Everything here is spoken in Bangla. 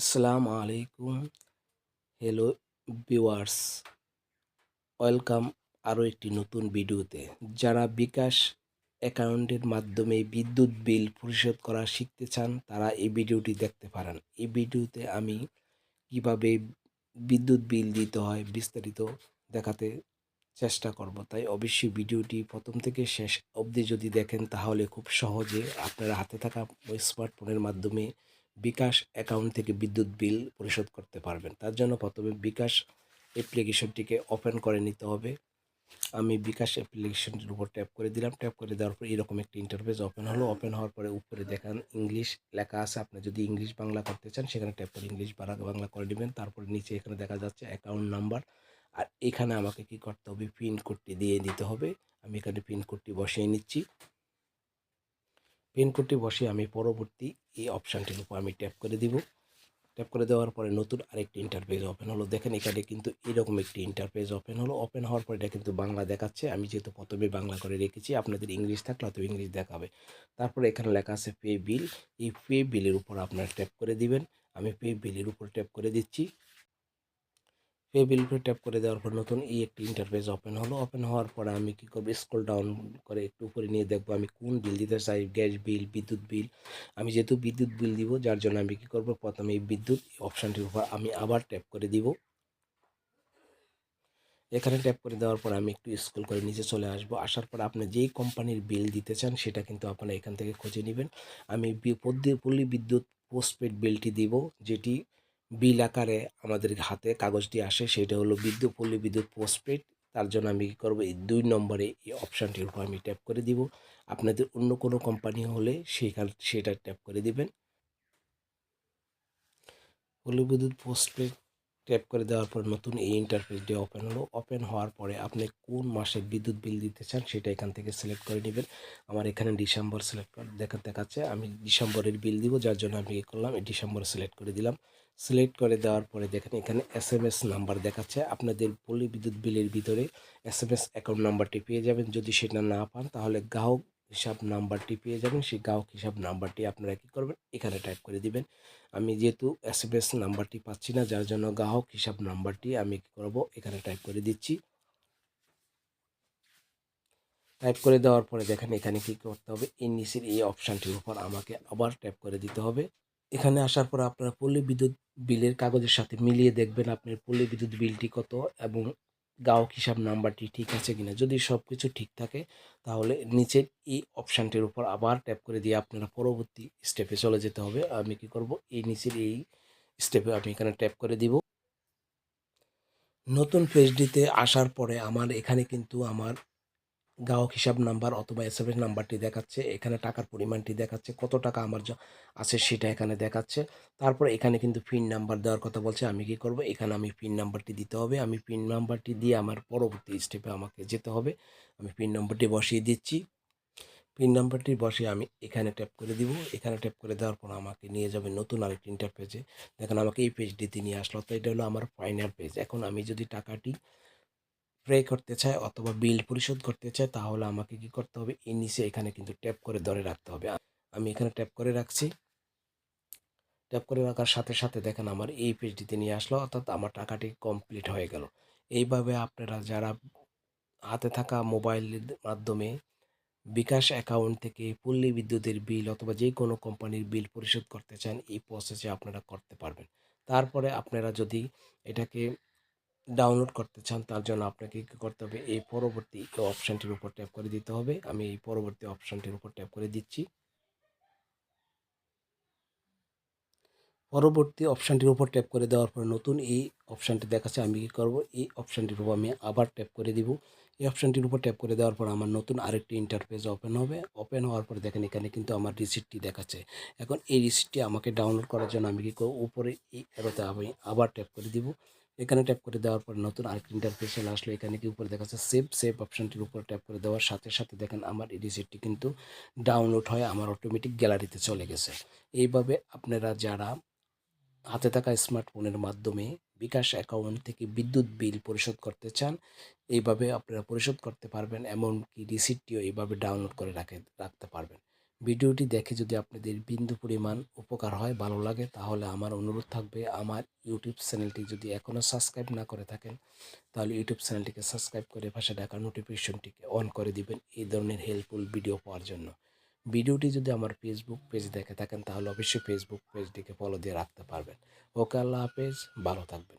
আসসালামু আলাইকুম। হ্যালো ভিউয়ার্স ওয়েলকাম আরও একটি নতুন ভিডিওতে। যারা বিকাশ অ্যাকাউন্টের মাধ্যমে বিদ্যুৎ বিল পরিশোধ করা শিখতে চান, তারা এই ভিডিওটি দেখতে পারেন। এই ভিডিওতে আমি কীভাবে বিদ্যুৎ বিল দিতে হয় বিস্তারিত দেখাতে চেষ্টা করব। তাই অবশ্যই ভিডিওটি প্রথম থেকে শেষ অবধি যদি দেখেন, তাহলে খুব সহজে আপনার হাতে থাকা স্মার্টফোনের মাধ্যমে বিকাশ অ্যাকাউন্ট থেকে বিদ্যুৎ বিল পরিশোধ করতে পারবেন। তার জন্য প্রথমে বিকাশ অ্যাপ্লিকেশনটিকে ওপেন করে নিতে হবে। আমি বিকাশ অ্যাপ্লিকেশনটির উপর ট্যাপ করে দিলাম। ট্যাপ করে দেওয়ার পর এরকম একটি ইন্টারফেস ওপেন হলো। ওপেন হওয়ার পরে উপরে দেখান ইংলিশ লেখা আছে। আপনি যদি ইংলিশ বাংলা করতে চান, সেখানে ট্যাপ করে ইংলিশ বাংলা করে দিবেন তারপরে নিচে এখানে দেখা যাচ্ছে অ্যাকাউন্ট নাম্বার আর এখানে আমাকে কি করতে হবে? পিন কোডটি দিয়ে দিতে হবে। আমি এখানে পিন কোডটি বসিয়ে নিচ্ছি। পিন কোডটি বসিয়ে আমি পরবর্তী এই অপশানটির উপর আমি ট্যাপ করে দিব। ট্যাপ করে দেওয়ার পরে নতুন আরেকটি ইন্টারপেজ ওপেন হলো। দেখেন এখানে কিন্তু এরকম একটি ইন্টারপেজ ওপেন হলো। ওপেন হওয়ার পরে এটা কিন্তু বাংলা দেখাচ্ছে। আমি যেহেতু প্রথমে বাংলা করে রেখেছি, আপনাদের ইংলিশ থাকলে হয়তো ইংলিশ দেখাবে। তারপরে এখানে লেখা আছে পে বিল এই পে বিলের উপর আপনারা ট্যাপ করে দিবেন। আমি পে বিলের উপর ট্যাপ করে দিচ্ছি। পে বিল উপরে ট্যাপ করে দেওয়ার পর নতুন এই একটি ইন্টারফেস ওপেন হলো। ওপেন হওয়ার পরে আমি কি করব? স্ক্রল ডাউন করে একটু উপরে নিয়ে দেখব আমি কোন বিল দিতে চাই? গ্যাস বিল বিদ্যুৎ বিল আমি যেহেতু বিদ্যুৎ বিল দিব, যার জন্য আমি কি করব? প্রথমে এই বিদ্যুৎ অপশানটির উপর আমি আবার ট্যাপ করে দিব। এখানে ট্যাপ করে দেওয়ার পর আমি একটু স্ক্রল করে নিচে চলে আসব। আসার পর আপনি যেই কোম্পানির বিল দিতে চান, সেটা কিন্তু আপনারা এখান থেকে খুঁজে নেবেন। আমি পল্লী বিদ্যুৎ পোস্টপেড বিলটি দিব, যেটি বিল আকারে আমাদের হাতে কাগজটি আসে, সেটা হলো বিদ্যুৎ, পল্লী বিদ্যুৎ পোস্টপেড তার জন্য আমি কী করব? এই দুই নম্বরে এই অপশানটির উপর আমি ট্যাপ করে দিব। আপনাদের অন্য কোনো কোম্পানি হলে সেইখান সেটা ট্যাপ করে দিবেন। পল্লী বিদ্যুৎ পোস্টপেড ট্যাপ করে দেওয়ার পর নতুন এই ইন্টারফেসটি ওপেন হলো। ওপেন হওয়ার পরে আপনি কোন মাসে বিদ্যুৎ বিল দিতে চান সেটা এখান থেকে সিলেক্ট করে নেবেন। আমার এখানে ডিসেম্বর সিলেক্ট করে দেখা দেখাচ্ছে। আমি ডিসেম্বরের বিল দিব, যার জন্য আমি কী করলাম, এই ডিসেম্বর সিলেক্ট করে দিলাম। সিলেক্ট করে দেওয়ার পরে দেখেন এখানে এস এম এস নাম্বার দেখাচ্ছে। আপনাদের পল্লী বিদ্যুৎ বিলের ভিতরে এস এম এস অ্যাকাউন্ট নাম্বারটি পেয়ে যাবেন। যদি সেটা না পান, তাহলে গ্রাহক হিসাব নাম্বারটি পেয়ে যাবেন, সেই গ্রাহক হিসাব নাম্বারটি আপনারা কী করবেন, এখানে টাইপ করে দিবেন। আমি যেহেতু এস এম এস নাম্বারটি পাচ্ছি না, যার জন্য গ্রাহক হিসাব নাম্বারটি আমি কী করব, এখানে টাইপ করে দিচ্ছি। টাইপ করে দেওয়ার পরে দেখেন এখানে কী করতে হবে এই নিচের এই অপশানটির উপর আমাকে আবার ট্যাপ করে দিতে হবে। এখানে আসার পর আপনারা পল্লী বিদ্যুৎ বিলের কাগজের সাথে মিলিয়ে দেখবেন আপনার পল্লী বিদ্যুৎ বিলটি কত এবং গ্রাহক হিসাব নাম্বারটি ঠিক আছে কিনা? যদি সব কিছু ঠিক থাকে, তাহলে নিচের এই অপশানটির উপর আবার ট্যাপ করে দিয়ে আপনারা পরবর্তী স্টেপে চলে যেতে হবে। আমি কি করব? এই নিচের এই স্টেপে আমি এখানে ট্যাপ করে দিব। নতুন পেজটিতে আসার পরে আমার এখানে কিন্তু আমার গ্রাহক হিসাব নাম্বার অথবা এস এম এস নাম্বারটি দেখাচ্ছে, এখানে টাকার পরিমাণটি দেখাচ্ছে, কত টাকা আমার আছে সেটা এখানে দেখাচ্ছে। তারপরে এখানে কিন্তু পিন নাম্বার দেওয়ার কথা বলছে, আমি কি করব? এখানে আমি পিন নাম্বারটি দিতে হবে, আমি পিন নাম্বারটি দিয়ে আমার পরবর্তী স্টেপে আমাকে যেতে হবে। আমি পিন নাম্বারটি বসিয়ে দিচ্ছি। পিন নাম্বারটি বসে আমি এখানে ট্যাপ করে দিব। এখানে ট্যাপ করে দেওয়ার পর আমাকে নিয়ে যাবে নতুন আরেকটি ইন্টারপেজে দেখেন আমাকে এই পেজটিতে নিয়ে আসলো, তো এটা হলো আমার ফাইনাল পেজ এখন আমি যদি টাকাটি প্রে করতে চায় অথবা বিল পরিশোধ করতে চায়, তাহলে আমাকে কি করতে হবে? এই নিচে এখানে কিন্তু ট্যাপ করে ধরে রাখতে হবে। আমি এখানে ট্যাপ করে রাখছি। ট্যাপ করে রাখার সাথে সাথে দেখেন আমার এই পেজটিতে নিয়ে আসলো, অর্থাৎ আমার টাকাটি কমপ্লিট হয়ে গেল। এইভাবে আপনারা যারা হাতে থাকা মোবাইলের মাধ্যমে বিকাশ অ্যাকাউন্ট থেকে পল্লী বিদ্যুতের বিল অথবা যে কোনো কোম্পানির বিল পরিশোধ করতে চান, এই প্রসেসে আপনারা করতে পারবেন। তারপরে আপনারা যদি এটাকে ডাউনলোড করতে চান, তার জন্য আপনাকে কী করতে হবে? এই পরবর্তী অপশানটির উপর ট্যাপ করে দিতে হবে। আমি এই পরবর্তী অপশানটির উপর ট্যাপ করে দিচ্ছি। পরবর্তী অপশানটির উপর ট্যাপ করে দেওয়ার পর নতুন এই অপশানটি দেখাচ্ছে, আমি কী করব? এই অপশানটির উপর আমি আবার ট্যাপ করে দিব। এই অপশানটির উপর ট্যাপ করে দেওয়ার পর আমার নতুন আরেকটি ইন্টারফেস ওপেন হবে। ওপেন হওয়ার পর দেখেন, এখানে কিন্তু আমার রিসিপ্টটি দেখাচ্ছে। এখন এই রিসিপ্টটি আমাকে ডাউনলোড করার জন্য আমি কী করব? উপরে এই এরোতে আমি আবার ট্যাপ করে দিব। এখানে ট্যাপ করে দেওয়ার পর নতুন আরেকটি ইন্টারফেস চলে আসলো। এখানে কি উপরে দেখা যাচ্ছে সেভ সেভ অপশানটির উপর ট্যাপ করে দেওয়ার সাথে সাথে দেখেন আমার এই রিসিপ্টটি কিন্তু ডাউনলোড হয় আমার অটোমেটিক গ্যালারিতে চলে গেছে। এইভাবে আপনারা যারা হাতে থাকা স্মার্টফোনের মাধ্যমে বিকাশ অ্যাকাউন্ট থেকে বিদ্যুৎ বিল পরিশোধ করতে চান, এইভাবে আপনারা পরিশোধ করতে পারবেন, এমনকি রিসিপ্টটিও এইভাবে ডাউনলোড করে রাখে, রাখতে পারবেন। ভিডিওটি দেখে যদি আপনাদের বিন্দু পরিমাণ উপকার হয়, ভালো লাগে, তাহলে আমার অনুরোধ থাকবে আমার ইউটিউব চ্যানেলটি যদি এখনও সাবস্ক্রাইব না করে থাকেন, তাহলে ইউটিউব চ্যানেলটিকে সাবস্ক্রাইব করে পাশে ডাকা নোটিফিকেশনটিকে অন করে দিবেন এই ধরনের হেল্পফুল ভিডিও পাওয়ার জন্য। ভিডিওটি যদি আমার ফেসবুক পেজ দেখে থাকেন, তাহলে অবশ্যই ফেসবুক পেজটিকে ফলো দিয়ে রাখতে পারবেন। ওকে, আল্লাহ হাফেজ, ভালো থাকবেন।